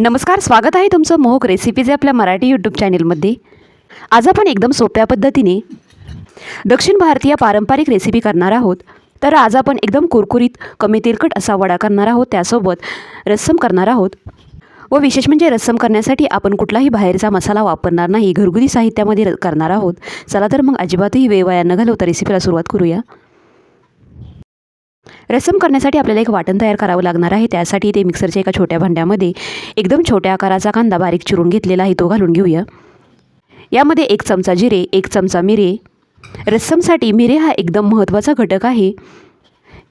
नमस्कार स्वागत आहे तुमचं मोहक रेसिपीज आपल्या मराठी यूट्यूब चॅनलमध्ये आज आपण एकदम सोप्या पद्धतीने दक्षिण भारतीय पारंपरिक रेसिपी करणार आहोत. तर आज आपण एकदम कुरकुरीत कमी तेलकट असा वडा करणार आहोत. त्यासोबत रस्सम करणार आहोत. व विशेष म्हणजे रस्सम करण्यासाठी आपण कुठलाही बाहेरचा मसाला वापरणार नाही. घरगुती साहित्यामध्ये र- करणार आहोत. चला तर मग अजिबातही वेळ वाया न घालवता रेसिपीला सुरुवात करूया. रसम करण्यासाठी आपल्याला एक वाटण तयार करावं लागणार आहे. त्यासाठी ते मिक्सरच्या एका छोट्या भांड्यामध्ये एकदम छोट्या आकाराचा कांदा बारीक चिरून घेतलेला आहे. तो घालून घेऊया. यामध्ये एक चमचा जिरे एक चमचा मिरे. रस्समसाठी मिरे हा एकदम महत्त्वाचा घटक आहे.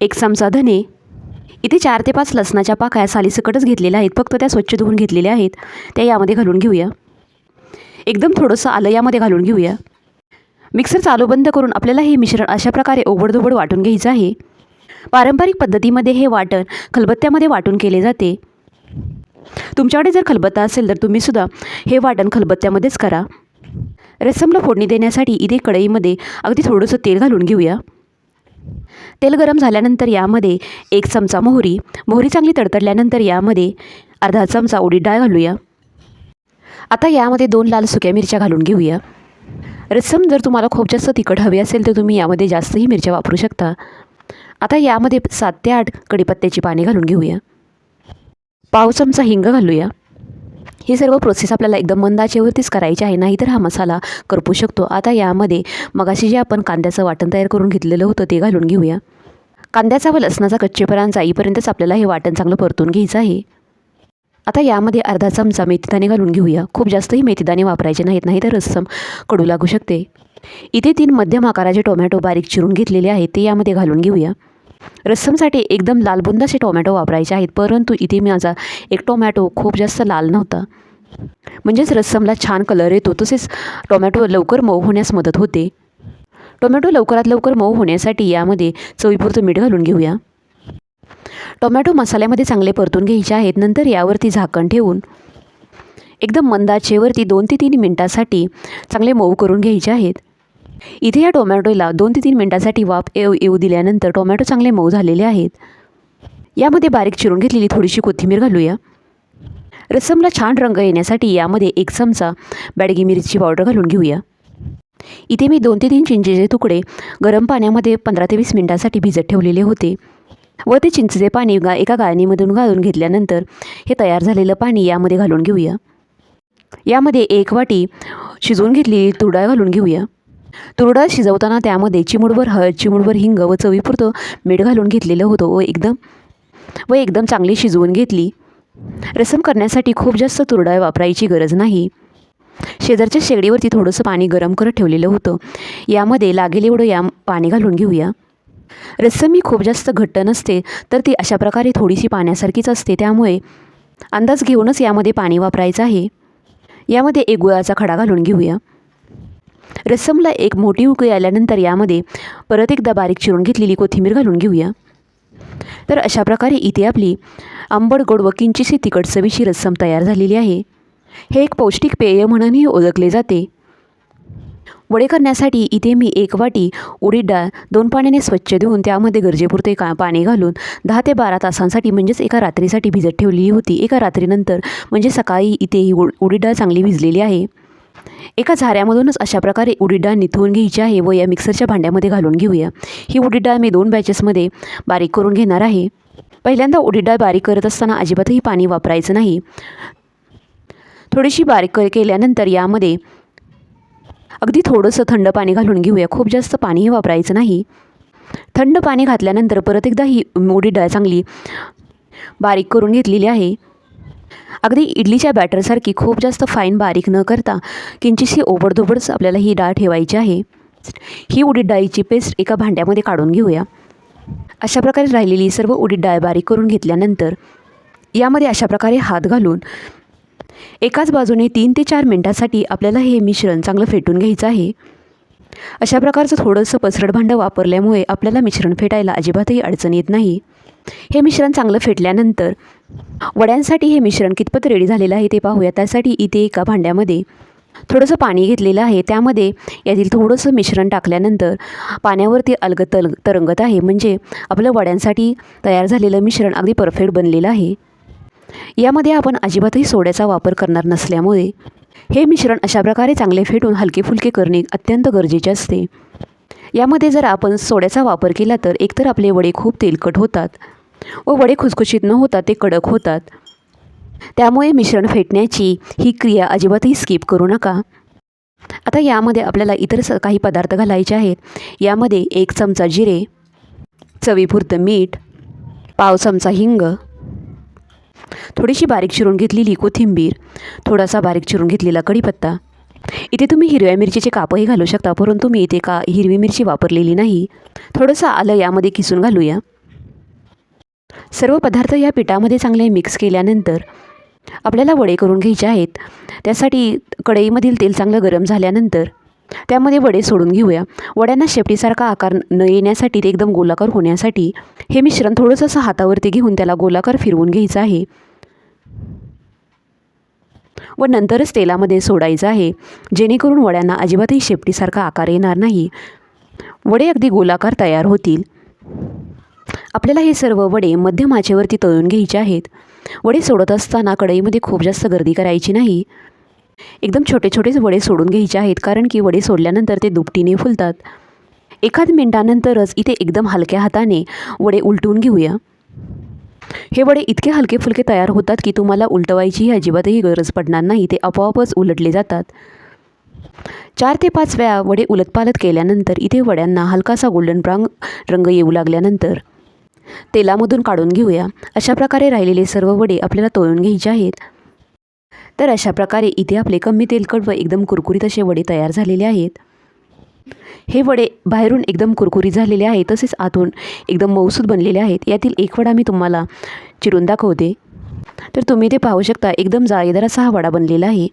एक चमचा धने. इथे चार ते पाच लसणाच्या पाकळ्या सालीसकटच घेतलेल्या आहेत. फक्त त्या स्वच्छ धुवून घेतलेल्या आहेत. त्या यामध्ये घालून घेऊया. एकदम थोडंसं आलं यामध्ये घालून घेऊया. मिक्सर चालू बंद करून आपल्याला हे मिश्रण अशा प्रकारे ओबडधोबड वाटून घ्यायचं आहे. पारंपरिक पद्धतीमध्ये हे वाटण खलबत्त्यामध्ये वाटून केले जाते. तुमच्याकडे जर खलबत्ता असेल तर तुम्हीसुद्धा हे वाटण खलबत्त्यामध्येच करा. रसमला फोडणी देण्यासाठी इथे कढईमध्ये अगदी थोडंसं तेल घालून घेऊया. तेल गरम झाल्यानंतर यामध्ये एक चमचा मोहरी मोहरी चांगली तडतडल्यानंतर यामध्ये अर्धा चमचा उडीद डाळ घालूया. आता यामध्ये दोन लाल सुक्या मिरच्या घालून घेऊया. रस्सम जर तुम्हाला खूप जास्त तिखट हवी असेल तर तुम्ही यामध्ये जास्तही मिरच्या वापरू शकता. आता यामध्ये सात ते आठ कडीपत्त्याची पाने घालून घेऊया. पाव चमचा हिंग घालूया. ही सर्व प्रोसेस आपल्याला एकदम मंदाचेवरतीच करायची आहे नाहीतर हा मसाला करपू शकतो. आता यामध्ये मगाशी जे आपण कांद्याचं वाटण तयार करून घेतलेलं होतं ते घालून घेऊया. कांद्याचा व लसणाचा कच्चेपणा जाईपर्यंतच आपल्याला हे वाटण चांगलं परतून घ्यायचं आहे. आता यामध्ये अर्धा चमचा मेथीदाणे घालून घेऊया. खूप जास्तही मेथीदाणे वापरायचे नाहीत नाही तर रस्सम कडू लागू शकते. इथे तीन मध्यम आकाराचे टोमॅटो बारीक चिरून घेतलेले आहेत ते यामध्ये घालून घेऊया. रस्समसाठी एकदम लालबुंद असे टोमॅटो वापरायचे आहेत परंतु इथे माझा एक टोमॅटो खूप जास्त लाल नव्हता. म्हणजेच रस्समला छान कलर येतो तसेच टोमॅटो लवकर मऊ होण्यास मदत होते. टोमॅटो लवकरात लवकर मऊ होण्यासाठी यामध्ये चवीपुरतं मीठ घालून घेऊया. टोमॅटो मसाल्यामध्ये चांगले परतून घ्यायचे आहेत नंतर यावरती झाकण ठेवून एकदम मंदाचेवरती दोन ते तीन मिनटासाठी चांगले मऊ करून घ्यायचे आहेत. इथे या टोमॅटोला दोन ते तीन मिनटासाठी वाफ येऊ येऊ दिल्यानंतर टोमॅटो चांगले मऊ झालेले आहेत. यामध्ये बारीक चिरून घेतलेली थोडीशी कोथिंबीर घालूया. रसमला छान रंग येण्यासाठी यामध्ये एक चमचा बॅडगी मिरची पावडर घालून घेऊया. इथे मी दोन ते तीन चिंचेचे तुकडे गरम पाण्यामध्ये पंधरा ते वीस मिनटासाठी भिजत ठेवलेले होते. व ते चिंचेचे पाणी गा एका गाळणीमधून घालून घेतल्यानंतर हे तयार झालेलं पाणी यामध्ये घालून घेऊया. यामध्ये एक वाटी शिजवून घेतलेली तुरडाळ घालून घेऊया. तुरडाळ शिजवताना त्यामध्ये चिमुडभर हळद चिमुडभर हिंग व चवीपुरतं मीठ घालून घेतलेलं होतं व एकदम व एकदम चांगली शिजवून घेतली. रसम करण्यासाठी खूप जास्त तुरडाळ वापरायची गरज नाही. शेजारच्या शेगडीवरती थोडंसं पाणी गरम करत ठेवलेलं होतं. यामध्ये लागेल एवढं या पाणी घालून घेऊया. रस्सम ही खूप जास्त घट्ट नसते तर ती अशा प्रकारे थोडीशी पाण्यासारखीच असते त्यामुळे अंदाज घेऊनच यामध्ये पाणी वापरायचं आहे. यामध्ये एक गुळाचा खडा घालून घेऊया. रस्समला एक मोठी उकळी आल्यानंतर यामध्ये परत एकदा बारीक चिरून घेतलेली कोथिंबीर घालून घेऊया. तर अशा प्रकारे इथे आपली आंबट गोड व किंचितशी तिखट चवीची रस्सम तयार झालेली आहे. हे एक पौष्टिक पेय म्हणूनही ओळखले जाते. वडे करण्यासाठी इथे मी एक वाटी उडीद डाळ दोन पाण्याने स्वच्छ धुवून त्यामध्ये गरजेपुरते का पाणी घालून दहा ते बारा तासांसाठी म्हणजेच एका रात्रीसाठी भिजत ठेवलेली होती. एका रात्रीनंतर म्हणजे सकाळी इथे ही उड उडीद डाळ चांगली भिजलेली आहे. एका झाऱ्यामधूनच अशा प्रकारे उडीद डाळ घ्यायची आहे व या मिक्सरच्या भांड्यामध्ये घालून घेऊया. ही उडीद डाळ मी दोन बॅचेसमध्ये बारीक करून घेणार आहे. पहिल्यांदा उडीद डाळ बारीक करत असताना अजिबातही पाणी वापरायचं नाही. थोडीशी बारीक केल्यानंतर यामध्ये अगदी थोडंसं थंड पाणी घालून घेऊया. खूप जास्त पाणीही वापरायचं नाही. थंड पाणी घातल्यानंतर परत एकदा ही उडीद डाळ चांगली बारीक करून घेतलेली आहे. अगदी इडलीच्या बॅटरसारखी खूप जास्त फाईन बारीक न करता किंचितशी ओबडधोबडच आपल्याला ही डाळ ठेवायची आहे. ही उडीद डाळीची पेस्ट एका भांड्यामध्ये काढून घेऊया. अशा प्रकारे राहिलेली सर्व उडीद डाळ बारीक करून घेतल्यानंतर यामध्ये अशा प्रकारे हात घालून एकाच बाजूने तीन ते चार मिनटासाठी आपल्याला हे मिश्रण चांगलं फेटून घ्यायचं आहे. अशा प्रकारचं थोडंसं पसरट भांडं वापरल्यामुळे आपल्याला मिश्रण फेटायला अजिबातही अडचण येत नाही. हे मिश्रण चांगलं फेटल्यानंतर वड्यांसाठी हे मिश्रण कितपत रेडी झालेलं आहे ते पाहूया. त्यासाठी इथे एका भांड्यामध्ये थोडंसं पाणी घेतलेलं आहे. त्यामध्ये यातील थोडंसं मिश्रण टाकल्यानंतर पाण्यावरती अलग तल तरंगत आहे. म्हणजे आपलं वड्यांसाठी तयार झालेलं मिश्रण अगदी परफेक्ट बनलेलं आहे. यामध्ये आपण अजिबातही सोड्याचा वापर करणार नसल्यामुळे हे मिश्रण अशा प्रकारे चांगले फेटून हलके फुलके करणे अत्यंत गरजेचे असते. यामध्ये जर आपण सोड्याचा वापर केला तर एकतर आपले वडे खूप तेलकट होतात. व वडे खुसखुशीत न होता ते कडक होतात. त्यामुळे मिश्रण फेटण्याची ही क्रिया अजिबातही स्किप करू नका. आता यामध्ये आपल्याला इतर स काही पदार्थ घालायचे आहेत. यामध्ये एक चमचा जिरे चवीपुरतं मीठ पाव चमचा हिंग थोडीशी बारीक चिरून घेतलेली कोथिंबीर थोडासा बारीक चिरून घेतलेला कढीपत्ता. इथे तुम्ही हिरव्या मिरचीचे कापही घालू शकता परंतु मी इथे का हिरवी मिरची वापरलेली नाही. थोडंसं आलं यामध्ये किसून घालूया. सर्व पदार्थ या पिठामध्ये चांगले मिक्स केल्यानंतर आपल्याला वडे करून घ्यायचे आहेत. त्यासाठी कढईमधील तेल चांगलं गरम झाल्यानंतर त्यामध्ये वडे सोडून घेऊया. वड्यांना शेपटीसारखा आकार न येण्यासाठी ते एकदम गोलाकार होण्यासाठी हे मिश्रण थोडंसं असं हातावरती घेऊन त्याला गोलाकार फिरवून घ्यायचं आहे. व नंतरच तेलामध्ये सोडायचं आहे. जेणेकरून वड्यांना अजिबातही शेपटीसारखा आकार येणार नाही. वडे अगदी गोलाकार तयार होतील. आपल्याला हे सर्व वडे मध्यम आचेवरती तळून घ्यायचे आहेत. वडे सोडत असताना कढईमध्ये खूप जास्त गर्दी करायची नाही. एकदम छोटे छोटेच वडे सोडून घ्यायचे आहेत कारण की वडे सोडल्यानंतर ते दुपटीने फुलतात. एखाद मिनटानंतरच इथे एकदम हलक्या हाताने वडे उलटून घेऊया. हे वडे इतके हलके फुलके तयार होतात की तुम्हाला उलटवायचीही अजिबातही गरज पडणार नाही ते आपोआपच उलटले जातात. चार ते पाच वेळा वडे उलटपालट केल्यानंतर इथे वड्यांना हलकासा गोल्डन ब्राउन रंग येऊ लागल्यानंतर तेलामधून काढून घेऊया. अशा प्रकारे राहिलेले सर्व वडे आपल्याला तळून घ्यायचे आहेत. तर अशा प्रकारे इथे आपले कमी तेलकट व एकदम कुरकुरीत असे वडे तयार झालेले आहेत. हे वडे बाहेरून एकदम कुरकुरीत झालेले आहेत तसेच आतून एकदम मऊसूद बनलेले आहेत. यातील एक वडा मी तुम्हाला चिरून दाखवते. तर तुम्ही ते पाहू शकता एकदम जाळीदार असा हा वडा बनलेला आहे.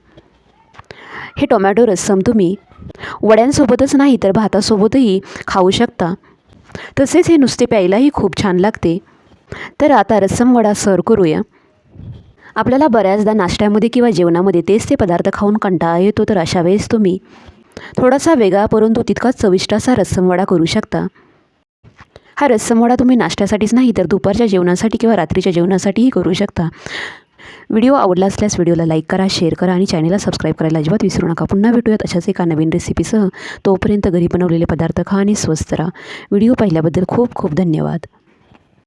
हे टोमॅटो रस्सम तुम्ही वड्यांसोबतच नाही तर भातासोबतही खाऊ शकता. तसेच हे नुसते प्यायलाही खूप छान लागते. तर आता रस्समवडा सर सर्व करूया. आपल्याला बऱ्याचदा नाश्त्यामध्ये किंवा जेवणामध्ये तेच ते पदार्थ खाऊन कंटाळा येतो तर अशा वेळेस तुम्ही थोडासा वेगळा परंतु तितकाच चविष्ट असा रस्समवडा करू शकता. हा रस्समवडा तुम्ही नाश्त्यासाठीच नाही तर दुपारच्या जेवणासाठी किंवा रात्रीच्या जेवणासाठीही करू शकता. व्हिडिओ आवडला असल्यास व्हिडिओला लाईक करा शेअर करा आणि चॅनलला सबस्क्राईब करायला अजिबात विसरू नका. पुन्हा भेटूयात अशाच एका नवीन रेसिपीसह तोपर्यंत घरी बनवलेले पदार्थ खा आणि स्वस्त राहा. व्हिडिओ पाहिल्याबद्दल खूप खूप धन्यवाद.